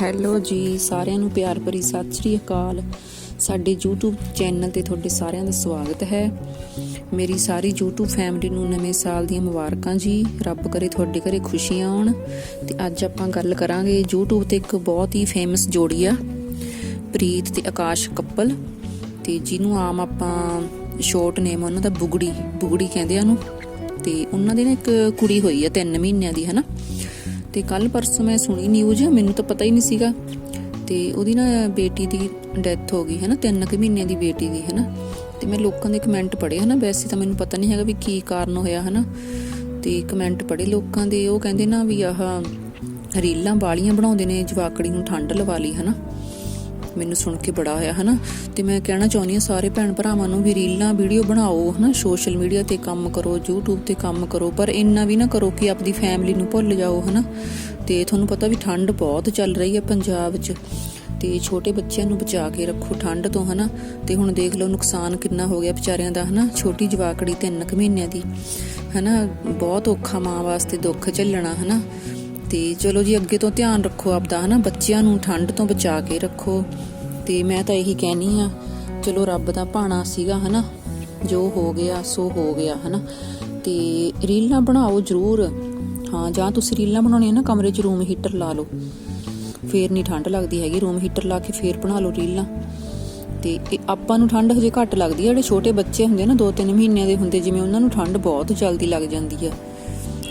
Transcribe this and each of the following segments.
Hello ਜੀ, ਸਾਰਿਆਂ ਨੂੰ ਪਿਆਰ ਭਰੀ ਸਤਿ ਸ੍ਰੀ ਅਕਾਲ। ਸਾਡੇ YouTube ਚੈਨਲ ਤੇ ਤੁਹਾਡੇ ਸਾਰਿਆਂ ਦਾ ਸਵਾਗਤ ਹੈ। ਮੇਰੀ ਸਾਰੀ YouTube ਫੈਮਿਲੀ ਨੂੰ ਨਵੇਂ ਸਾਲ ਦੀਆਂ ਮੁਬਾਰਕਾਂ ਜੀ। ਰੱਬ ਕਰੇ ਤੁਹਾਡੇ ਘਰੇ ਖੁਸ਼ੀਆਂ ਆਉਣ ਤੇ ਅੱਜ ਆਪਾਂ ਗੱਲ ਕਰਾਂਗੇ YouTube ਤੇ ਇੱਕ ਬਹੁਤ ਹੀ ਫੇਮਸ ਜੋੜੀ ਆ, ਪ੍ਰੀਤ ਤੇ ਆਕਾਸ਼ ਕੱਪਲ ਤੇ ਜਿਹਨੂੰ ਆਮ ਆਪਾਂ ਸ਼ੋਰਟ ਨੇਮ ਉਹਨਾਂ ਦਾ ਬੁਗੜੀ ਬੁਗੜੀ ਕਹਿੰਦੇ ਆ ਉਹਨੂੰ ਤੇ ਉਹਨਾਂ ਦੇ ਨਾ ਇੱਕ ਕੁੜੀ ਹੋਈ ਆ 3 ਮਹੀਨਿਆਂ ਦੀ, ਹਨਾ? ਤੇ ਕੱਲ ਪਰਸੋਂ ਮੈਂ ਸੁਣੀ ਨਿਊਜ਼ ਮੈਨੂੰ ਤਾਂ ਪਤਾ ਹੀ ਨਹੀਂ ਸੀਗਾ। ਤੇ ਉਹਦੀ ਨਾ ਬੇਟੀ ਦੀ ਡੈਥ ਹੋ ਗਈ ਹੈ ਨਾ 3 ਕੁ ਮਹੀਨਿਆਂ ਦੀ ਬੇਟੀ ਦੀ ਹੈ ਨਾ ਤੇ ਮੈਂ ਲੋਕਾਂ ਦੇ ਕਮੈਂਟ ਪੜ੍ਹੇ, ਹਨਾ? ਵੈਸੇ ਤਾਂ ਮੈਨੂੰ ਪਤਾ ਨਹੀਂ ਹੈਗਾ ਵੀ ਕੀ ਕਾਰਨ ਹੋਇਆ, ਹਨਾ? ਤੇ ਕਮੈਂਟ ਪੜ੍ਹੇ ਲੋਕਾਂ ਦੇ, ਉਹ ਕਹਿੰਦੇ ਨਾ ਵੀ ਆਹ ਰੀਲਾਂ ਵਾਲੀਆਂ ਬਣਾਉਂਦੇ ਨੇ, ਜਵਾਕੜੀ ਨੂੰ ਠੰਡ ਲਵਾ ਲਈ, ਹਨਾ? ਮੈਨੂੰ ਸੁਣ ਕੇ ਬੜਾ ਹੋਇਆ ਹਨਾ? ਤੇ ਮੈਂ ਕਹਿਣਾ ਚਾਹੁੰਦੀ ਹਾਂ ਸਾਰੇ ਭੈਣ ਭਰਾਵਾਂ ਨੂੰ ਵੀ ਰੀਲਾਂ, ਵੀਡੀਓ ਬਣਾਓ, ਹਨਾ? ਸੋਸ਼ਲ ਮੀਡੀਆ ਤੇ ਕੰਮ ਕਰੋ, YouTube ਤੇ ਕੰਮ ਕਰੋ, ਪਰ ਇੰਨਾ ਵੀ ਨਾ ਕਰੋ ਕਿ ਆਪਦੀ ਫੈਮਿਲੀ ਨੂੰ ਭੁੱਲ ਜਾਓ, ਹਨਾ? ਤੇ ਤੁਹਾਨੂੰ ਪਤਾ ਵੀ ਠੰਡ ਬਹੁਤ ਚੱਲ ਰਹੀ ਹੈ ਪੰਜਾਬ 'ਚ। ਤੇ ਛੋਟੇ ਬੱਚਿਆਂ ਨੂੰ ਬਚਾ ਕੇ ਰੱਖੋ ਠੰਡ ਤੋਂ, ਹਨਾ? ਤੇ ਹੁਣ ਦੇਖ ਲਓ ਨੁਕਸਾਨ ਕਿੰਨਾ ਹੋ ਗਿਆ ਵਿਚਾਰਿਆਂ ਦਾ, ਹਨਾ? ਛੋਟੀ ਜਵਾਕੜੀ 3 ਕੁ ਮਹੀਨਿਆਂ ਦੀ, ਹਨਾ? ਬਹੁਤ ਔਖਾ ਮਾਂ ਵਾਸਤੇ ਦੁੱਖ ਝੱਲਣਾ, ਹਨਾ? ਤੇ ਚਲੋ ਜੀ, ਅੱਗੇ ਤੋਂ ਧਿਆਨ ਰੱਖੋ ਆਪਦਾ, ਹਨਾ? ਬੱਚਿਆਂ ਨੂੰ ਠੰਡ ਤੋਂ ਬਚਾ ਕੇ ਰੱਖੋ। ਤੇ ਮੈਂ ਤਾਂ ਇਹੀ ਕਹਿਣੀ ਆ, ਚਲੋ ਰੱਬ ਦਾ ਭਾਣਾ ਸੀਗਾ, ਹਨਾ? ਜੋ ਹੋ ਗਿਆ, ਸੋ ਹੋ ਗਿਆ, ਹਨਾ? ਤੇ ਰੀਲਾਂ ਬਣਾਓ ਜ਼ਰੂਰ। ਹਾਂ, ਜਾਂ ਤੁਸੀਂ ਰੀਲਾਂ ਬਣਾਉਣੀਆਂ ਨਾ, ਕਮਰੇ 'ਚ ਰੂਮ ਹੀਟਰ ਲਾ ਲਓ। ਫੇਰ ਨਹੀਂ ਠੰਡ ਲੱਗਦੀ ਹੈਗੀ, ਰੂਮ ਹੀਟਰ ਲਾ ਕੇ ਫੇਰ ਬਣਾ ਲਓ ਰੀਲਾਂ। ਤੇ ਆਪਾਂ ਨੂੰ ਠੰਡ ਹਜੇ ਘੱਟ ਲੱਗਦੀ ਹੈ ਜਿਹੜੇ ਛੋਟੇ ਬੱਚੇ ਹੁੰਦੇ ਨਾ 2-3 ਮਹੀਨਿਆਂ ਦੇ ਹੁੰਦੇ, ਜਿਵੇਂ ਉਹਨਾਂ ਨੂੰ ਠੰਡ ਬਹੁਤ ਜਲਦੀ ਲੱਗ ਜਾਂਦੀ ਆ।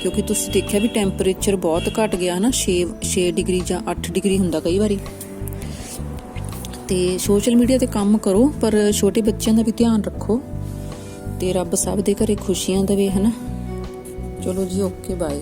ਕਿਉਂਕਿ ਤੁਸੀਂ ਦੇਖਿਆ ਵੀ ਟੈਂਪਰੇਚਰ ਬਹੁਤ ਘਟ ਗਿਆ ਹਨਾ 6 6 ਡਿਗਰੀ ਜਾਂ 8 ਡਿਗਰੀ ਹੁੰਦਾ ਕਈ ਵਾਰੀ। ਤੇ ਸੋਸ਼ਲ ਮੀਡੀਆ ਤੇ ਕੰਮ ਕਰੋ, ਪਰ ਛੋਟੇ ਬੱਚਿਆਂ ਦਾ ਵੀ ਧਿਆਨ ਰੱਖੋ ਤੇ ਰੱਬ ਸਭ ਦੇ ਘਰੇ ਖੁਸ਼ੀਆਂ ਦੇਵੇ ਹਨਾ। ਚਲੋ ਜੀ ਓਕੇ ਬਾਏ